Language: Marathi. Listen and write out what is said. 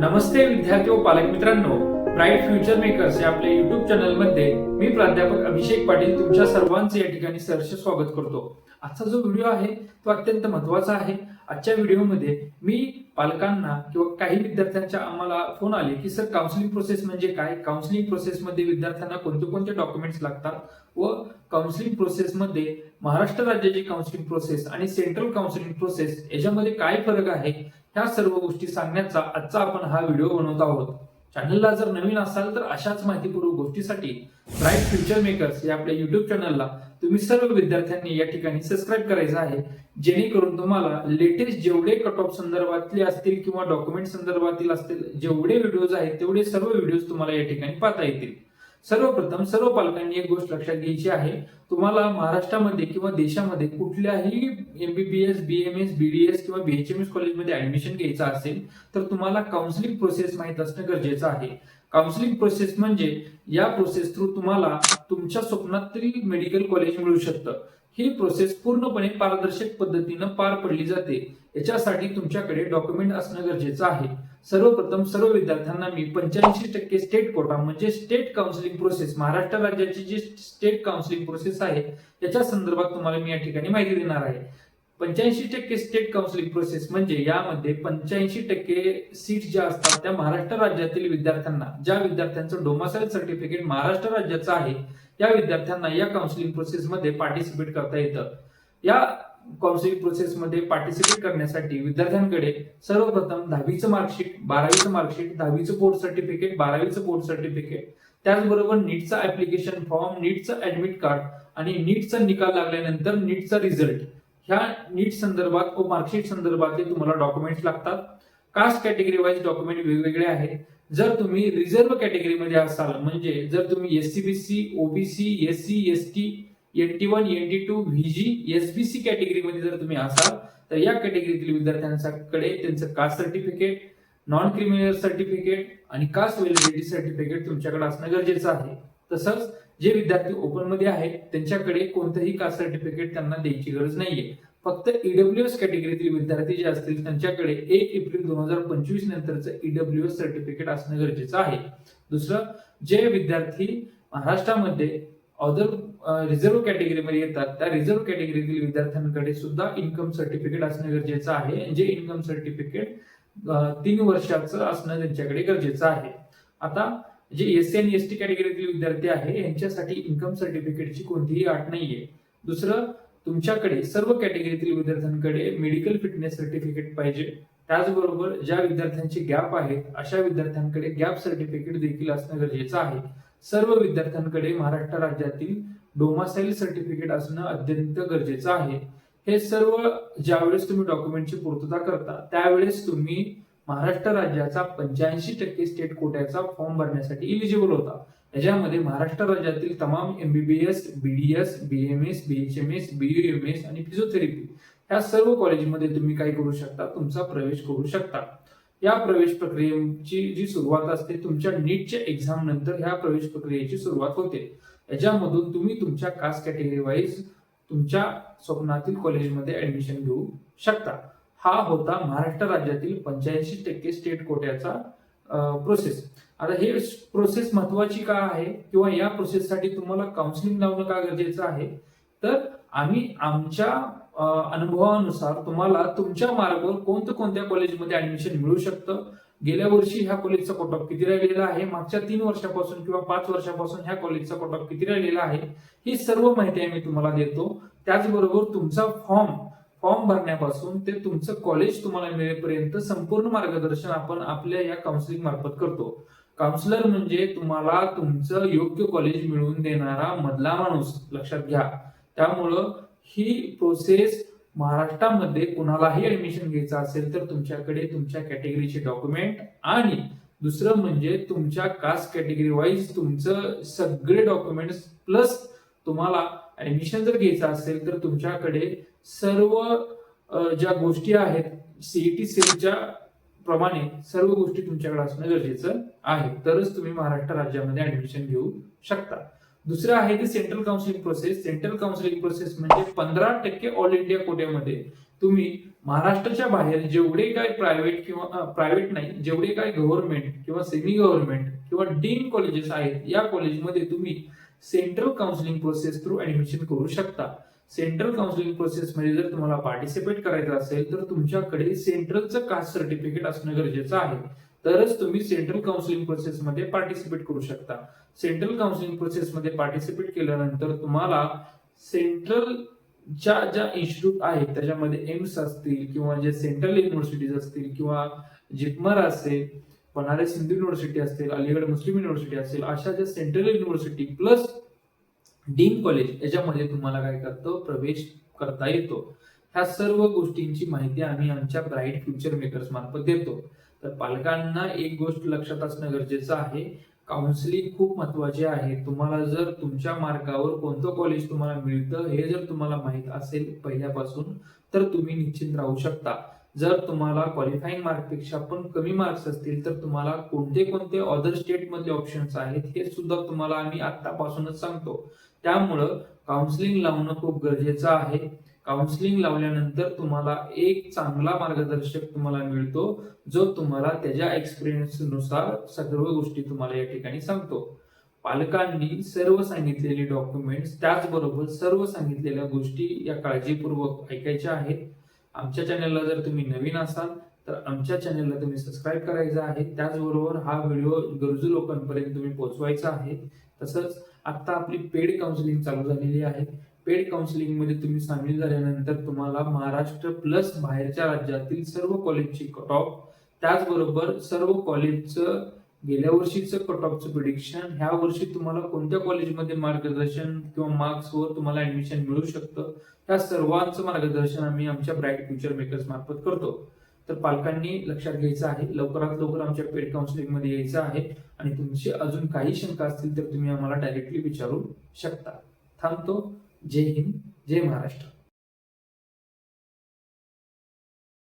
नमस्ते विद्यार्थी व पालक मित्रांनो ब्राईट फ्युचर मेकर्स या आपल्या युट्यूब चॅनलमध्ये मी प्राध्यापक अभिषेक पाटील तुमच्या सर्वांचे या ठिकाणी सहर्ष स्वागत करतो. आजचा जो व्हिडिओ आहे तो अत्यंत महत्त्वाचा आहे. आजच्या व्हिडिओमध्ये मी पालकांना किंवा काही विद्यार्थ्यांच्या आम्हाला फोन आले की सर काउन्सिलिंग प्रोसेस म्हणजे काय? काउन्सिलिंग प्रोसेसमध्ये विद्यार्थ्यांना कोणते कोणते डॉक्युमेंट्स लागतात? व काउन्सिलिंग प्रोसेसमध्ये महाराष्ट्र राज्याची काउन्सिलिंग प्रोसेस आणि सेंट्रल काउन्सिलिंग प्रोसेस याच्यामध्ये काय फरक आहे ह्या सर्व गोष्टी सांगण्याचा आजचा आपण हा व्हिडिओ बनवत आहोत. चॅनलला जर नवीन असाल तर अशाच माहितीपूर्वक गोष्टीसाठी ब्राईट फ्युचर मेकर्स या आपल्या युट्यूब चॅनलला तुम्ही सर्व विद्यार्थ्यांनी या ठिकाणी सबस्क्राईब करायचं आहे. जेणेकरून तुम्हाला लेटेस्ट जेवढे कट ऑफ संदर्भातले असतील किंवा डॉक्युमेंट संदर्भातील असतील जेवढे व्हिडिओज आहेत तेवढे सर्व व्हिडिओज तुम्हाला या ठिकाणी पाहता येतील. सर्वप्रथम सर्व पालकांनी एक गोष्ट लक्षात घ्यायची आहे. तुम्हाला महाराष्ट्रामध्ये किंवा देशामध्ये कुठल्याही एमबीबीएस बीएमएस बीडीएस किंवा बीएचएमएस कॉलेजमध्ये ऍडमिशन घ्यायचं असेल तर तुम्हाला काउन्सिलिंग प्रोसेस माहीत असणं गरजेचं आहे. काउन्सिलिंग प्रोसेस म्हणजे या प्रोसेस थ्रू तुम्हाला तुमच्या स्वप्नात तरी मेडिकल कॉलेज मिळू शकतं. ही प्रोसेस पूर्णपणे पारदर्शक पद्धतीनं पार पडली जाते. याच्यासाठी तुमच्याकडे डॉक्युमेंट असणं गरजेचं आहे. सर्वप्रथम सर्व विद्यार्थ्यांना मी पंच्याऐंशी टक्के स्टेट कोटा म्हणजे स्टेट काउन्सिलिंग प्रोसेस महाराष्ट्र राज्याची जी स्टेट काउन्सिलिंग प्रोसेस आहे याच्या संदर्भात तुम्हाला मी या ठिकाणी माहिती देणार आहे. पंच्याऐंशी टक्के स्टेट काउन्सिलिंग प्रोसेस म्हणजे यामध्ये पंच्याऐंशी टक्के सीट ज्या असतात त्या महाराष्ट्र राज्यातील विद्यार्थ्यांना ज्या विद्यार्थ्यांचं डोमासाईल सर्टिफिकेट महाराष्ट्र राज्याचं आहे या विद्यार्थ्यांना या काउन्सिलिंग प्रोसेसमध्ये पार्टिसिपेट करता येतं. या काउन्सिलिंग प्रोसेसमध्ये पार्टिसिपेट करण्यासाठी विद्यार्थ्यांकडे सर्वप्रथम दहावीचं मार्कशीट बारावीचं मार्कशीट दहावीचं बोर्ड सर्टिफिकेट बारावीचं बोर्ड सर्टिफिकेट त्याचबरोबर नीटचा ऍप्लिकेशन फॉर्म नीटचं ऍडमिट कार्ड आणि नीटचा निकाल लागल्यानंतर नीटचा रिझल्ट ह्या नीट संदर्भात व मार्कशीट संदर्भातले तुम्हाला डॉक्युमेंट्स लागतात. कास्ट कॅटेगरी वाईज डॉक्युमेंट वेगवेगळे आहेत. जर तुम्ही रिझर्व्ह कॅटेगरीमध्ये असाल म्हणजे जर तुम्ही S C B C OBC S C S T N T one N T two VJ S B C कॅटेगरीमध्ये जर तुम्ही असाल तर या कॅटेगरीतील विद्यार्थ्यांच्याकडे त्यांचं caste certificate non criminal certificate आणि कास्ट व्हॅलिडिटी सर्टिफिकेट तुमच्याकडे असणं गरजेचं आहे. तसंच जे विद्यार्थी ओपनमध्ये आहेत त्यांच्याकडे कोणतंही कास्ट सर्टिफिकेट त्यांना द्यायची गरज नाहीये. फक्त ईडब्ल्यू एस कॅटेगरीतील विद्यार्थी जे असतील त्यांच्याकडे एक एप्रिल दोन हजार पंचवीस नंतरचं ईडब्ल्यू एस सर्टिफिकेट असणं गरजेचं आहे. दुसरं जे विद्यार्थी महाराष्ट्रामध्ये अदर रिझर्व्ह कॅटेगरीमध्ये येतात त्या रिझर्व्ह कॅटेगरीतील विद्यार्थ्यांकडे सुद्धा इन्कम सर्टिफिकेट असणं गरजेचं आहे. जे इन्कम सर्टिफिकेट तीन वर्षाचं असणं त्यांच्याकडे गरजेचं आहे. आता जे एस एन एस टी कॅटेगरीतील विद्यार्थी आहे यांच्यासाठी इन्कम सर्टिफिकेटची कोणतीही अट नाहीये. दुसरं तुमच्याकडे सर्व कॅटेगरीतील विद्यार्थ्यांकडे मेडिकल फिटनेस सर्टिफिकेट पाहिजे. त्याचबरोबर ज्या विद्यार्थ्यांचे गॅप आहेत अशा विद्यार्थ्यांकडे गॅप सर्टिफिकेट देखील असणं गरजेचं आहे. सर्व विद्यार्थ्यांकडे महाराष्ट्र राज्यातील डोमासाईल सर्टिफिकेट असणं अत्यंत गरजेचं आहे. हे सर्व ज्यावेळेस तुम्ही डॉक्युमेंटची पूर्तता करता त्यावेळेस तुम्ही महाराष्ट्र राज्याचा पंच्याऐंशी टक्के स्टेट कोट्याचा फॉर्म भरण्यासाठी इलिजिबल होता. याच्यामध्ये महाराष्ट्र राज्यातील तमाम MBBS BDS BMS BHMS BUMS आणि फिजिओथेरपी या सर्व कॉलेजमध्ये तुम्ही काय करू शकता? तुमचा प्रवेश करू शकता. या प्रवेश प्रक्रियेची जी सुरुवात असते तुमच्या नीटच्या एक्झाम नंतर ह्या प्रवेश प्रक्रियेची सुरुवात होते. याच्यामधून तुम्ही तुमच्या कास्ट कॅटेगरी वाईज तुमच्या स्वप्नातील कॉलेजमध्ये ऍडमिशन घेऊ शकता. हा होता महाराष्ट्र राज्यातील पंच्याऐंशी टक्के स्टेट कोट्याचा प्रोसेस आता हे प्रोसेस महत्वाची का आहे? किंवा या प्रोसेससाठी तुम्हाला काउन्सिलिंग लावणं का गरजेचं आहे? तर आम्ही आमच्या अनुभवानुसार तुम्हाला तुमच्या मार्गावर कोणत्या कोणत्या कॉलेजमध्ये ऍडमिशन मिळू शकतं? गेल्या वर्षी ह्या कॉलेजचा कोट ऑफ किती राहिलेला आहे? मागच्या तीन वर्षापासून किंवा पाच वर्षापासून ह्या कॉलेजचा कोट ऑफ किती राहिलेला आहे? ही सर्व माहिती आम्ही तुम्हाला देतो. त्याचबरोबर तुमचा फॉर्म फॉर्म भरण्यापासून ते तुमचं कॉलेज तुम्हाला मिळेपर्यंत संपूर्ण मार्गदर्शन आपण आपल्या या काउन्सिलिंग मार्फत करतो. काउन्सिलर म्हणजे तुम्हाला तुमचं योग्य कॉलेज मिळवून देणारा मधला माणूस लक्षात घ्या. त्यामुळं ही प्रोसेस महाराष्ट्रामध्ये कुणालाही ऍडमिशन घ्यायचं असेल तर तुमच्याकडे तुमच्या कॅटेगरीचे डॉक्युमेंट आणि दुसरं म्हणजे तुमच्या कास्ट कॅटेगरी वाईज तुमचं सगळे डॉक्युमेंट्स प्लस तुम्हाला ऍडमिशन जर घ्यायचं असेल तर तुमच्याकडे सर्व ज्या गोष्टी आहेत सीईटी सेलच्या प्रमाणे सर्व गोष्टी तुमच्याकडे असणं गरजेचं आहे. तरच तुम्ही महाराष्ट्र राज्यामध्ये ऍडमिशन घेऊ शकता. दुसरं आहे ते central counselling process central counselling process म्हणजे पंधरा टक्के ऑल इंडिया कोट्यामध्ये तुम्ही महाराष्ट्राच्या बाहेर जेवढे काय प्रायव्हेट किंवा प्रायव्हेट नाही जेवढे काय गव्हर्नमेंट किंवा सेमी गव्हर्नमेंट किंवा डीन कॉलेजेस आहेत या कॉलेजमध्ये तुम्ही central counselling process through admission करू शकता. सेंट्रल काउन्सिलिंग प्रोसेस मध्ये जर तुम्हाला पार्टिसिपेट करायचं असेल तर तुमच्याकडे सेंट्रलचं कास्ट सर्टिफिकेट असणं गरजेचं आहे. तरच तुम्ही सेंट्रल काउन्सिलिंग प्रोसेस मध्ये पार्टिसिपेट करू शकता. सेंट्रल काउन्सिलिंग प्रोसेस मध्ये पार्टिसिपेट केल्यानंतर तुम्हाला सेंट्रल ज्या ज्या इन्स्टिट्यूट आहेत त्याच्यामध्ये एम्स असतील किंवा जे सेंट्रल युनिव्हर्सिटीज असतील किंवा जिपमर असेल बनारस हिंदू युनिव्हर्सिटी असेल अलीगड मुस्लिम युनिव्हर्सिटी असेल अशा ज्या central university plus deemed college याच्यामध्ये तुम्हाला काय करतो प्रवेश करता येतो. ह्या सर्व गोष्टींची माहिती आम्ही आमच्या ब्राईट फ्युचर मेकर्स मार्फत देतो. तर पालकांना एक गोष्ट लक्षात असणं गरजेचं आहे. काउन्सिलिंग खूप महत्त्वाचे आहे. तुम्हाला जर तुमच्या मार्गावर कोणतं कॉलेज तुम्हाला मिळतं हे जर तुम्हाला माहीत असेल पहिल्यापासून तर तुम्ही निश्चित राहू शकता. जर तुम्हाला क्वालिफाईंग मार्कपेक्षा पण कमी मार्क्स असतील तर तुम्हाला कोणते कोणते अदर स्टेटमधले ऑप्शन्स आहेत हे सुद्धा तुम्हाला आम्ही आतापासूनच सांगतो. त्यामुळं काउन्सिलिंग लावणं खूप गरजेचं आहे. काउन्सिलिंग लावल्यानंतर तुम्हाला एक चांगला मार्गदर्शक तुम्हाला मिळतो जो तुम्हाला त्याच्या एक्सपिरियन्सनुसार सर्व गोष्टी तुम्हाला या ठिकाणी सांगतो. पालकांनी सर्व सांगितलेले डॉक्युमेंट्स त्याचबरोबर सर्व सांगितलेल्या गोष्टी या काळजीपूर्वक ऐकायच्या आहेत. आमच्या चॅनलला जर तुम्ही नवीन असाल तर आमच्या चॅनलला तुम्ही सबस्क्राईब करायचं आहे. त्याचबरोबर हा व्हिडिओ गरजू लोकांपर्यंत तुम्ही पोहोचवायचा आहे. तसंच आता आपली पेड काउन्सिलिंग चालू झालेली आहे. पेड काउन्सिलिंगमध्ये तुम्ही सामील झाल्यानंतर तुम्हाला महाराष्ट्र प्लस बाहेरच्या राज्यातील सर्व कॉलेजची कट ऑफ त्याचबरोबर सर्व कॉलेजचं गेल्या वर्षीचं कट ऑफचं प्रिडिक्शन ह्या वर्षी तुम्हाला कोणत्या कॉलेजमध्ये मार्गदर्शन किंवा मार्क्सवर तुम्हाला ऍडमिशन मिळू शकतं? त्या सर्वांचं मार्गदर्शन आम्ही आमच्या ब्राईट फ्युचर मेकर्स मार्फत करतो. तर पालकांनी लक्षात घ्यायचं आहे लवकरात लवकर आमच्या पेड काउन्सिलिंगमध्ये यायचं आहे आणि तुमची अजून काही शंका असतील तर तुम्ही आम्हाला डायरेक्टली विचारू शकता. थांबतो. जय हिंद जय महाराष्ट्र.